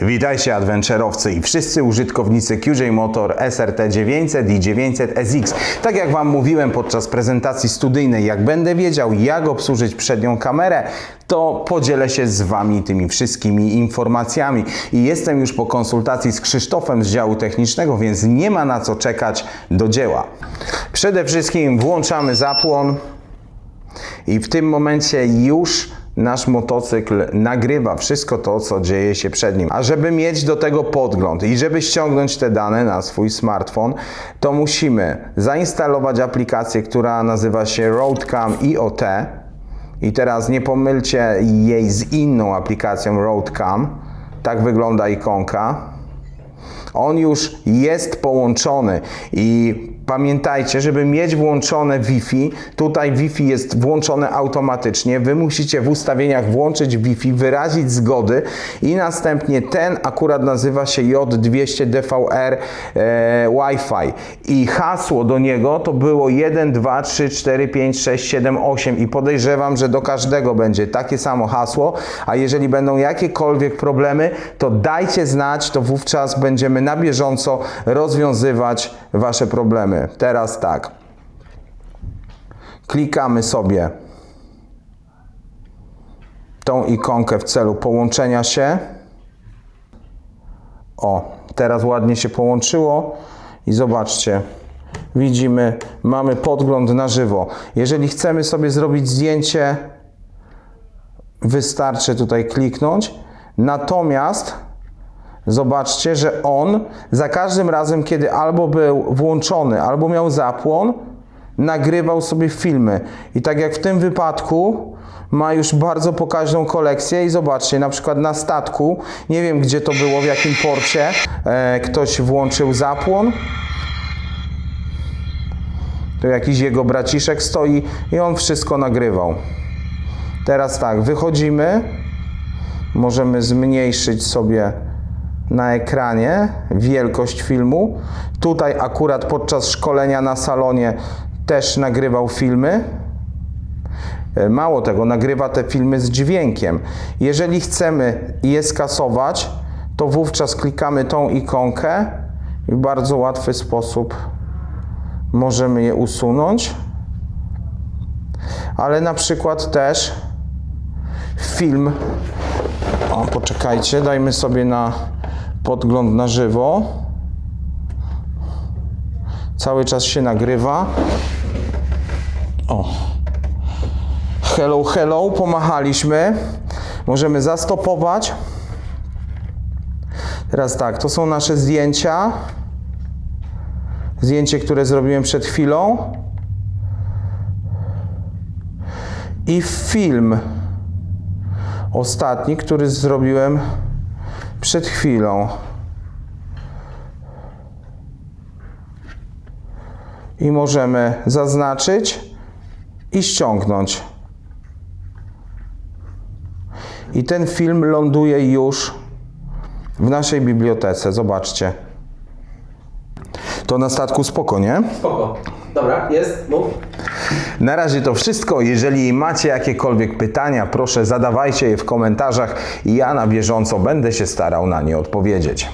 Witajcie adventurowcy i wszyscy użytkownicy QJ Motor SRT 900 i 900 SX. Tak jak Wam mówiłem podczas prezentacji studyjnej, jak będę wiedział jak obsłużyć przednią kamerę, to podzielę się z Wami tymi wszystkimi informacjami. I jestem już po konsultacji z Krzysztofem z działu technicznego, więc nie ma na co czekać do dzieła. Przede wszystkim włączamy zapłon i w tym momencie już nasz motocykl nagrywa wszystko to, co dzieje się przed nim. A żeby mieć do tego podgląd i żeby ściągnąć te dane na swój smartfon, to musimy zainstalować aplikację, która nazywa się Roadcam IoT. I teraz nie pomylcie jej z inną aplikacją Roadcam. Tak wygląda ikonka. On już jest połączony. I pamiętajcie, żeby mieć włączone Wi-Fi, tutaj Wi-Fi jest włączone automatycznie. Wy musicie w ustawieniach włączyć Wi-Fi, wyrazić zgody i następnie ten akurat nazywa się J200DVR e, Wi-Fi. I hasło do niego to było 1, 2, 3, 4, 5, 6, 7, 8 i podejrzewam, że do każdego będzie takie samo hasło, a jeżeli będą jakiekolwiek problemy, to dajcie znać, to wówczas będziemy na bieżąco rozwiązywać Wasze problemy. Teraz tak. Klikamy sobie tą ikonkę w celu połączenia się. O, teraz ładnie się połączyło i zobaczcie, widzimy, mamy podgląd na żywo. Jeżeli chcemy sobie zrobić zdjęcie, wystarczy tutaj kliknąć. Natomiast zobaczcie, że on za każdym razem, kiedy albo był włączony, albo miał zapłon, nagrywał sobie filmy. I tak jak w tym wypadku, ma już bardzo pokaźną kolekcję i zobaczcie, na przykład na statku, nie wiem gdzie to było, w jakim porcie, e, ktoś włączył zapłon. Tu jakiś jego braciszek stoi i on wszystko nagrywał. Teraz tak, wychodzimy. Możemy zmniejszyć sobie na ekranie wielkość filmu. Tutaj akurat podczas szkolenia na salonie też nagrywał filmy. E, Mało tego, nagrywa te filmy z dźwiękiem. Jeżeli chcemy je skasować, to wówczas klikamy tą ikonkę i w bardzo łatwy sposób możemy je usunąć. Ale na przykład też film. O, poczekajcie, dajmy sobie na podgląd na żywo. Cały czas się nagrywa. O. Hello, hello, pomachaliśmy. Możemy zastopować. Teraz tak, to są nasze zdjęcia. Zdjęcie, które zrobiłem przed chwilą. I film ostatni, który zrobiłem przed chwilą. I możemy zaznaczyć i ściągnąć. I ten film ląduje już w naszej bibliotece. Zobaczcie. To na statku spoko, nie? Spoko. Dobra, jest, mów. Na razie to wszystko. Jeżeli macie jakiekolwiek pytania, proszę zadawajcie je w komentarzach i ja na bieżąco będę się starał na nie odpowiedzieć.